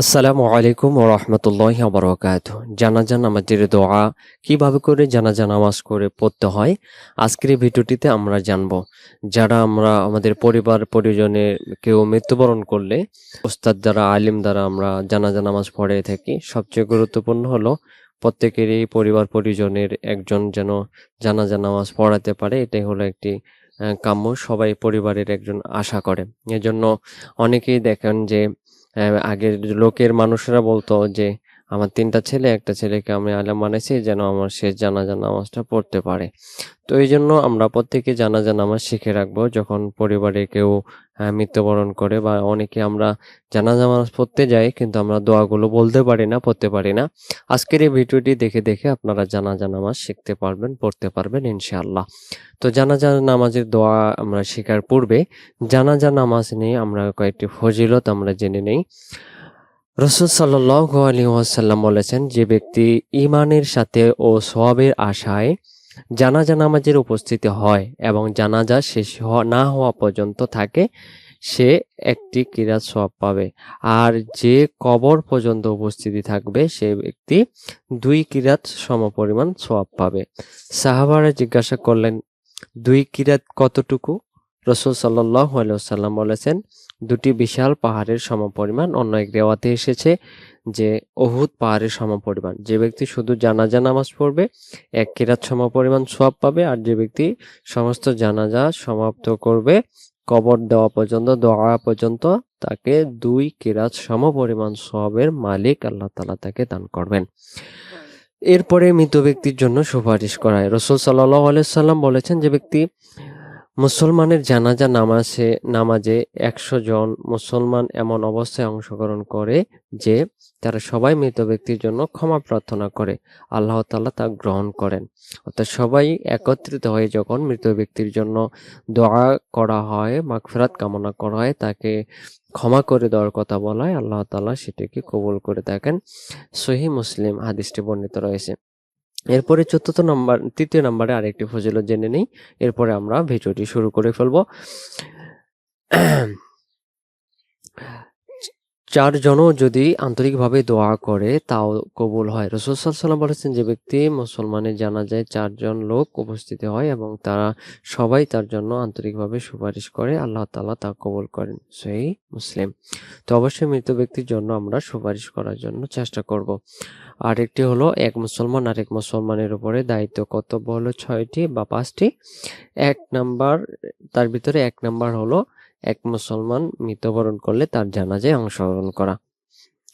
আসসালামু আলাইকুম ও রহমতুল্লাহ বরকাত জানাজা নামাজের দোয়া, কীভাবে করে জানাজা নামাজ করে পড়তে হয়, আজকের ভিডিওটিতে আমরা জানব। যারা আমরা, আমাদের পরিবার পরিজনের কেউ মৃত্যুবরণ করলে, ওস্তাদ দ্বারা, আলিম দ্বারা আমরা জানাজা নামাজ পড়ে থাকি। সবচেয়ে গুরুত্বপূর্ণ হলো, প্রত্যেকেরই পরিবার, পরিজনের একজন যেন জানাজা নামাজ পড়াতে পারে, এটাই হলো একটি কাম্য। সবাই পরিবারের একজন আশা করে। এজন্য অনেকেই দেখেন যে আগের লোকের মানুষেরা বলতো যে আমার তিনটা ছেলে, একটা ছেলেকে আমি আলেম বানাইছি যেন আমার শেষ জানাজা নামাজটা পড়তে পারে। তো এই জন্য আমরা প্রত্যেকে জানাজা নামাজ শিখে রাখব। যখন পরিবারে কেউ মৃত্যুবরণ করে বা অনেকে আমরা জানাজা নামাজ পড়তে যাই, কিন্তু আমরা দোয়াগুলো বলতে পারি না, পড়তে পারি না। আজকের এই ভিডিওটি দেখে দেখে আপনারা জানাজা নামাজ শিখতে পারবেন, পড়তে পারবেন ইনশাআল্লাহ। তো জানাজা নামাজের দোয়া আমরা শেখার পূর্বে জানাজা নামাজ নিয়ে আমরা কয়েকটি ফজিলত আমরা জেনে নেই। রসুল সাল্লাহ আলী ওয়াসাল্লাম বলেছেন, যে ব্যক্তি ইমানের সাথে ও সওয়াবের আশায় জানাজা নামাজের উপস্থিতি হয় এবং জানাজা শেষ না হওয়া পর্যন্ত থাকে, সে একটি কিরাত সওয়াব পাবে। আর যে কবর পর্যন্ত উপস্থিতি থাকবে, সে ব্যক্তি দুই কিরাত সমপরিমাণ সওয়াব পাবে। সাহাবারা জিজ্ঞাসা করলেন, দুই কিরাত কতটুকু? রসুল সাল্লাহ সাল্লাম বলেছেন দুটি বিশাল পাহাড়ের সমপরিমাণ। অন্য এক রেওয়াতে এসেছে যে অহুদ পাহাড়ের সমপরিমাণ। যে ব্যক্তি শুধু জানাজা নামাজ পড়বে, এক কিরাত সমপরিমাণ সোয়াব পাবে, আর যে ব্যক্তি সমস্ত জানাজা সমাপ্ত করবে, কবর দেওয়া পর্যন্ত, দোয়া পর্যন্ত, তাকে দুই কিরাত সমপরিমাণ সোয়াবের মালিক আল্লাহ তালা তাকে দান করবেন। এরপরে মৃত ব্যক্তির জন্য সুপারিশ করায় রসুল সাল্লাহ আলাইসাল্লাম বলেছেন, যে ব্যক্তি মুসলমানের জানাজা নামাজে নামাজে একশো জন মুসলমান এমন অবস্থায় অংশগ্রহণ করে যে তারা সবাই মৃত ব্যক্তির জন্য ক্ষমা প্রার্থনা করে। আল্লাহ তাল্লাহ তা গ্রহণ করেন। অর্থাৎ সবাই একত্রিত হয়ে যখন মৃত ব্যক্তির জন্য দোয়া করা হয়, মাগফিরাত কামনা করা হয়, তাকে ক্ষমা করে দেওয়ার কথা বলা হয়, আল্লাহ তাল্লাহ সেটিকে কবুল করে থাকেন। সহি মুসলিম হাদিসটি বর্ণিত রয়েছে। এরপরে চতুর্থ নম্বর, তৃতীয় নম্বরে আরেকটি ফজিলত জেনে নেই। এরপরে আমরা ভিডিওটি শুরু করে ফেলব। চারজনও যদি আন্তরিকভাবে দোয়া করে, তাও কবুল হয়। রসুল সাল্লাম বলেছেন, যে ব্যক্তি মুসলমানের জানা যায় চারজন লোক উপস্থিত হয় এবং তারা সবাই তার জন্য আন্তরিকভাবে সুপারিশ করে, আল্লাহ তালা তা কবুল করেন। সেই মুসলিম। তো অবশ্যই মৃত ব্যক্তির জন্য আমরা সুপারিশ করার জন্য চেষ্টা করব। আরেকটি হলো, এক মুসলমান আরেক মুসলমানের উপরে দায়িত্ব কর্তব্য হলো ছয়টি বা পাঁচটি। এক নাম্বার, তার ভিতরে এক নাম্বার হলো এক মুসলমান মৃত্যুবরণ করলে তার জানাজায় অংশগ্রহণ করা।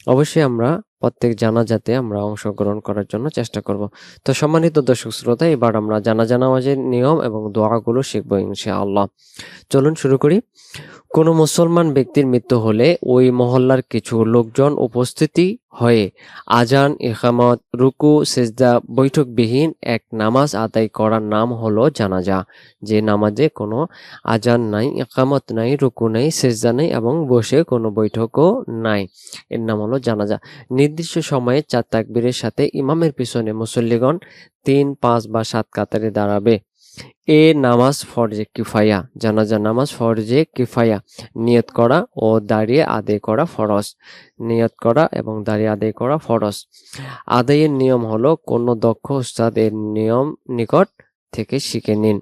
অবশ্যই আমরা প্রত্যেক জানাজাতে আমরা অংশগ্রহণ করার জন্য চেষ্টা করব। তো সম্মানিত দর্শক শ্রোতা, এবার আমরা জানাজা নামাজের নিয়ম এবং দোয়াগুলো শিখব ইনশাআল্লাহ। চলুন শুরু করি। কোনো মুসলমান ব্যক্তির মৃত্যু হলে ওই মহল্লার কিছু লোকজন উপস্থিতি হয়ে আজান, ইকামত, রুকু, সেজদা, বৈঠকবিহীন এক নামাজ আদায় করার নাম হলো জানাজা। যে নামাজে কোনো আজান নাই, ইকামত নাই, রুকু নাই, সেজদা নাই এবং বসে কোনো বৈঠকও নাই। এর নাম হলো জানাজা। নির্দিষ্ট সময়ে চার তাকবীরের সাথে ইমামের পিছনে মুসল্লিগণ তিন, পাঁচ বা সাত কাতারে দাঁড়াবে। এ নামাজ ফরজে কিফায়া, জানাজা নামাজ ফরজে কিফায়া, নিয়ত করা ও দাঁড়িয়ে আদায় করা ফরজ। নিয়ত করা এবং দাঁড়িয়ে আদায় করা ফরজ। আদায়ের নিয়ম হলো কোনো দক্ষ উস্তাদের নিয়ম নিকট থেকে শিখে নিন।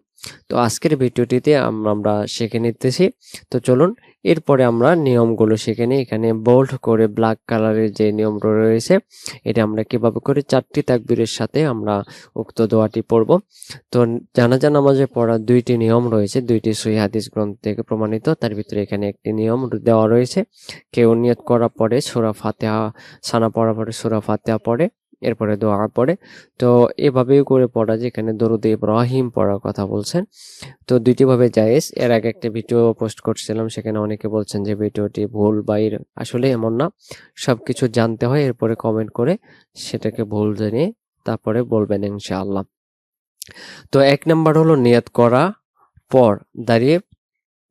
তো আজকের ভিডিওটিতে আমরা শিখে নিতেছি। তো চলুন, এরপরে আমরা নিয়মগুলো শিখে নিই। এখানে বোল্ড করে ব্ল্যাক কালারের যে নিয়মটা রয়েছে, এটা আমরা কীভাবে করে? চারটি তাকবীরের সাথে আমরা উক্ত দোয়াটি পড়ব। তো জানাজা নামাজে পড়ার দুইটি নিয়ম রয়েছে, দুইটি সহি হাদিস গ্রন্থ থেকে প্রমাণিত। তার ভিতরে এখানে একটি নিয়ম দেওয়া রয়েছে, কেউ নিয়ত করার পরে সুরা ফাতেহা, সানা পড়ার পরে সুরা ফাতেহা পড়ে। এরপরে দোয়া পড়ে। তো এভাবেই করে পড়া যেখানে দরুদ ইব্রাহিম পড়ার কথা বলছেন। তো দুইটি ভাবে জায়েজ। এর আগে একটা ভিডিও পোস্ট করছিলাম, সেখানে অনেকে বলছেন যে ভিডিওটি ভুল বা এর- আসলে এমন না। সবকিছু জানতে হয়, এরপরে কমেন্ট করে সেটাকে ভুল জানিয়ে তারপরে বলবেন ইনশাআল্লাহ। তো এক নাম্বার হলো নিয়ত করা পর দাঁড়িয়ে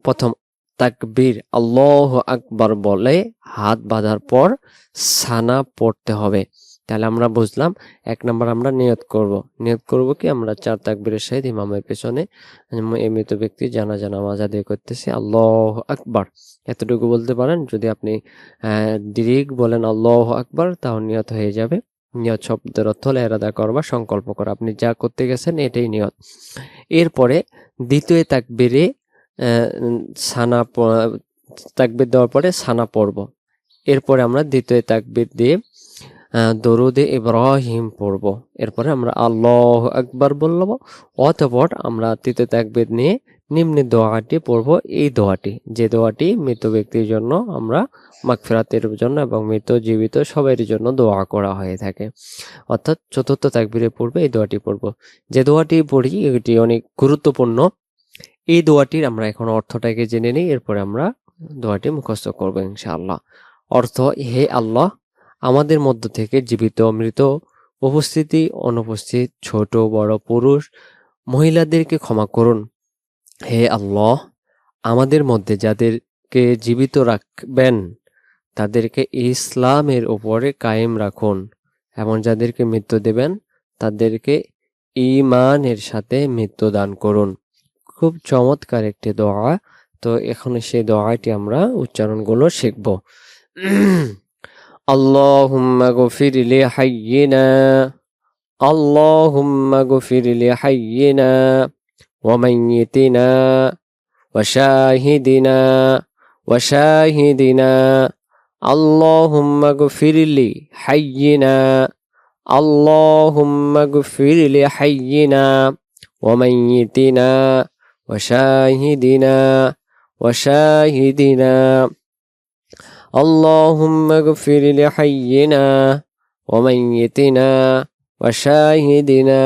প্রথম তাকবীর আল্লাহ আকবার বলে হাত বাঁধার পর সানা পড়তে হবে। তাহলে আমরা বুঝলাম এক নম্বর আমরা নিয়ত করব। নিয়ত করব কি? আমরা চার তাকবীরের সহিত ইমামের পেছনে উম, এই মৃত ব্যক্তি জানাজা নামাজ আদায় করতেছি। আল্লাহ আকবার। এতটুকু বলতে পারেন যদি আপনি ডিরিক বলেন আল্লাহ আকবার তাও নিয়ত হয়ে যাবে। নিয়ত শব্দের অর্থ হলো এরাদা করবা সংকল্প করা। আপনি যা করতে গেছেন এটাই নিয়ত। এরপরে দ্বিতীয় তাকবীরে সানা তাকবীর দেওয়ার পরে সানা পড়ব। এরপরে আমরা দ্বিতীয় তাকবীর দিয়ে দরুদে ইব্রাহিম পড়ব। এরপরে আমরা আল্লাহ আকবার বলব অতপর আমরা তৃতীয় তাকবীর নিয়ে নিম্নে দোয়াটি পড়ব। এই দোয়াটি, যে দোয়াটি মৃত ব্যক্তির জন্য আমরা মাগফিরাতের জন্য এবং মৃত জীবিত সবাই জন্য দোয়া করা হয়ে থাকে। অর্থাৎ চতুর্থ তাকবীরে পড়বে, এই দোয়াটি পড়ব। যে দোয়াটি পড়ি, এটি অনেক গুরুত্বপূর্ণ। এই দোয়াটির আমরা এখন অর্থটাকে জেনে নিই, এরপরে আমরা দোয়াটি মুখস্থ করব ইনশাআল্লাহ। অর্থ, হে আল্লাহ আমাদের মধ্য থেকে জীবিত, মৃত, উপস্থিতি, অনুপস্থিত, ছোট, বড়, পুরুষ, মহিলাদেরকে ক্ষমা করুন। হে আল্লাহ, আমাদের মধ্যে যাদেরকে জীবিত রাখবেন, তাদেরকে ইসলামের উপরে কায়েম রাখুন। এবং যাদেরকে মৃত্যু দেবেন, তাদেরকে ইমানের সাথে মৃত্যু দান করুন। খুব চমৎকার একটি দোয়া। তো এখন সেই দোয়াটি আমরা উচ্চারণগুলো শিখব। اللهم اغفر لحينا. اللهم اغفر لحينا وميتنا وشاهدنا وشاهدنا. اللهم اغفر لي حينا اللهم اغفر لحينا وميتنا وشاهدنا وشاهدنا. اللهم اغفر لحينا وميتنا وشاهدنا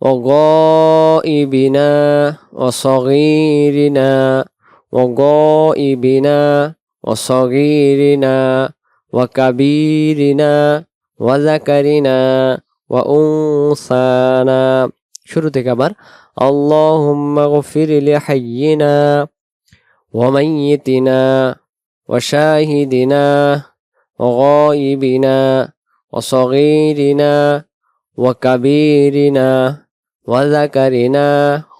وغائبنا وصغيرنا وغائبنا وصغيرنا وكبيرنا وذكرنا وأنثانا শুরু থেকে আবার اللهم اغفر لحينا وميتنا وشاهدنا وغائبنا وصغيرنا وكبيرنا وذكرنا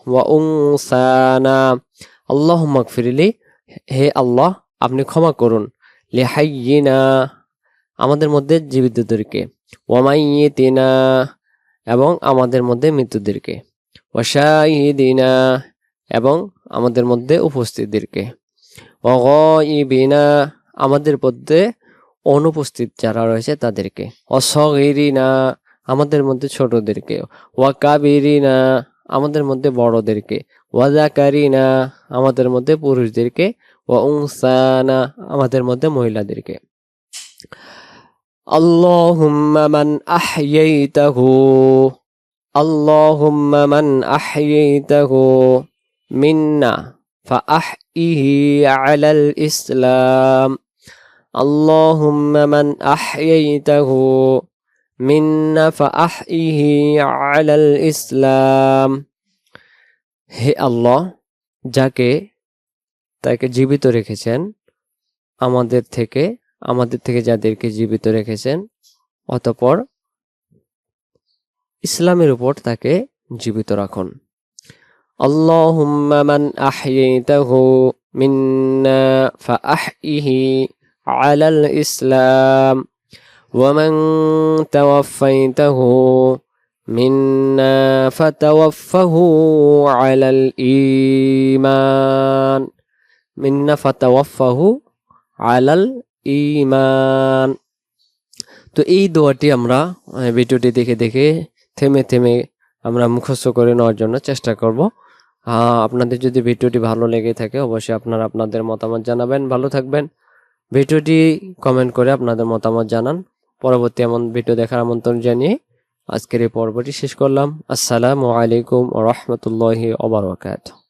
وأنثانا اللهم اغفر لي হে আল্লাহ আপনি ক্ষমা করুন লিহাইয়িনা আমাদের মধ্যে জীবিতদেরকে ওয়ামাইয়িতিনা এবং আমাদের মধ্যে মৃত্যুদেরকে ওয়াশাহিদিনা এবং আমাদের মধ্যে উপস্থিতদেরকে অগ ই আমাদের মধ্যে অনুপস্থিত যারা রয়েছে তাদেরকে। অসগিরিনা, আমাদের মধ্যে ছোটদেরকে। ওয়াকাবিরি না আমাদের মধ্যে বড়দেরকে। ওয়াজাকারিনা, আমাদের মধ্যে পুরুষদেরকে। ও আমাদের মধ্যে মহিলাদেরকে। আল্লাহুম্মা মান আহইয়াইতাহু। আল্লাহুম্মা মান মিন্না ফা আহ فأحيه على الإسلام اللهم من أحييته منا فأحيه على الإسلام হে আল্লাহ যাকে তাকে জীবিত রেখেছেন আমাদের থেকে আমাদের থেকে যাদেরকে জীবিত রেখেছেন অতপর ইসলামের উপর তাকে জীবিত রাখুন আল্লাহুম্মা মান আহইতাহু মিন্না ফাআহইহি আলাল ইসলাম ومن توفيته منا فتوفه على الإيمان منا فتوفه على ইমান তো এই দোয়াটি আমরা আহ, ভিডিওটি দেখে দেখে থেমে থেমে আমরা মুখস্থ করে নেওয়ার জন্য চেষ্টা করব আহ, আপনাদের যদি ভিডিওটি ভালো লেগে থাকে, অবশ্যই আপনারা আপনাদের মতামত জানাবেন। ভালো থাকবেন। ভিডিওটি কমেন্ট করে আপনাদের মতামত জানান। পরবর্তী এমন ভিডিও দেখার আমন্ত্রণ জানিয়ে আজকের এই পর্বটি শেষ করলাম। আসসালামু আলাইকুম রহমতুল্লাহি ওবরাকাতুহ